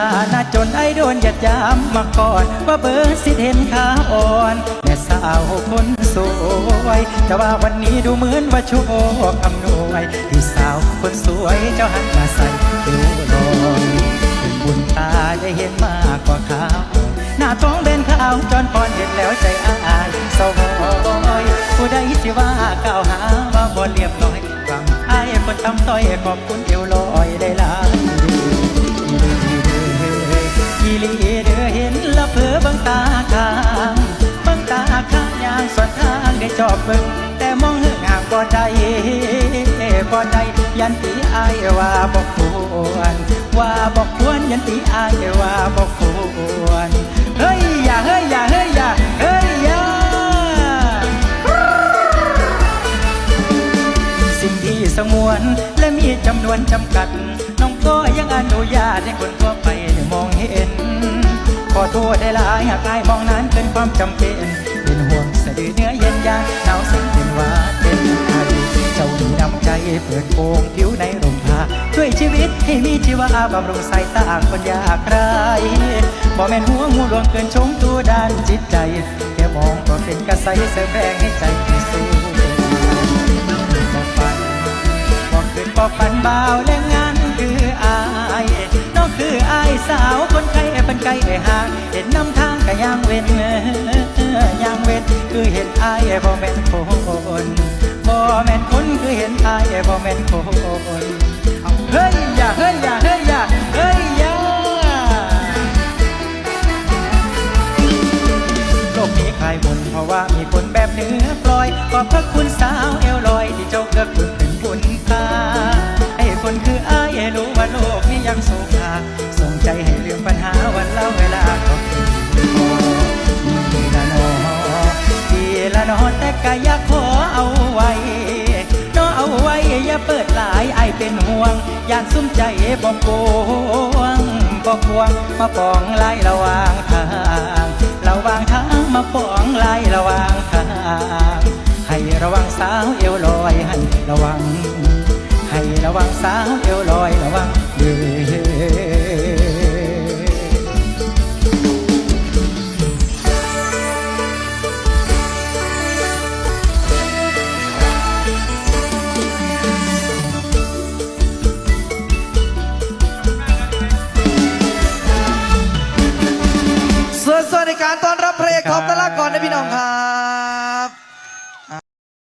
าหน้าจนไอ้โดนหยัดยามมาก่อน ว่าเบอร์สิเห็นขาอ่อนแม่สาวคนสวยแต่ว่าวันนี้ดูเหมือนว่าโชคอำนวยพี่สาวคนสวยเจ้าหันมาใส่เอวลอยบุญตาได้เห็นมากกว่าขาวหน้าท้องเด่นขาวจอนพรเห็นแล้วใจอายเศร้าหอยผู้ใดสิว่ากล่าวหาว่าบ่เรียบร้อยฟังไอ้ายคนทำต้อยขอบคุณเอว เผอบังตาข้างบังตาข้างยางสวนทางได้จอบเบิ่งแต่มองเหืองห่างบ่ได้บ่ได้ยันตีอายว่าบ่ควรว่าบ่ควรยันตีอายว่าบ่ควรเฮ้ยอย่าเฮ้ยอย่าเฮ้ยอย่าเฮ้ยอย่าสิ่งที่สงวนและมีจำนวนจำกัด น้องก็ยังอนุญาตให้คนทั่วไปได้มองเห็น ขอโทษได้หลายหากอายมองนั้นเป็นความจำเป็น เป็นห่วงสะดือเนื้อเย็นยาหนาวสั่นเป็นหวาเป็นไข้เจ้ามีน้ำใจเปิดโปงผิวในร่มผ้าช่วยชีวิตให้มีชีวาบำรุงสายตาคนยากไร้บ่แม่นหัวงูหลวงเกินชงตัวด้านจิตใจ แค่มองก็เป็นกระใสเสริมแรงให้ใจสู้บอกฝันบอกคืนบอกฝันบ่าและงานคืออายน้องคืออายสาว ไข้เป็นไก่ห่างเห็นน้ำทางก็ย่างเว้นย่างเว้นคือเห็นอายบ่แม่นคนบ่แม่นคนคือเห็นอายบ่แม่นคนเอาเฮ้ยอย่าเฮ้ยอย่าเฮ้ยอย่าเฮ้ยอย่าโลกนี้คลายมนเพราะว่ามีคนแบบเนื้อปล่อยขอบพระคุณสาวเอวลอยที่เจ้าเกือบคุณเป็นบุญตาให้คนคืออายให้รู้ว่าโลกนี้ยังสูงค่า แต่ก็อยากขอเอาไว้นอเอาไว้อย่าเปิดหลายไอเป็นห่วงย่านซุ้มใจบอกโกงบอกพวงมาปองไล่ระวางทางระวางทางมาปองไล่ระวางทางให้ระวังสาวเอวลอยให้ระวัง ให้ระวังสาวเอวลอยระวังเด้อ สวัสดีการต้อนรับพเพลงท็อปตะลักก่รนะพี่น้องครับ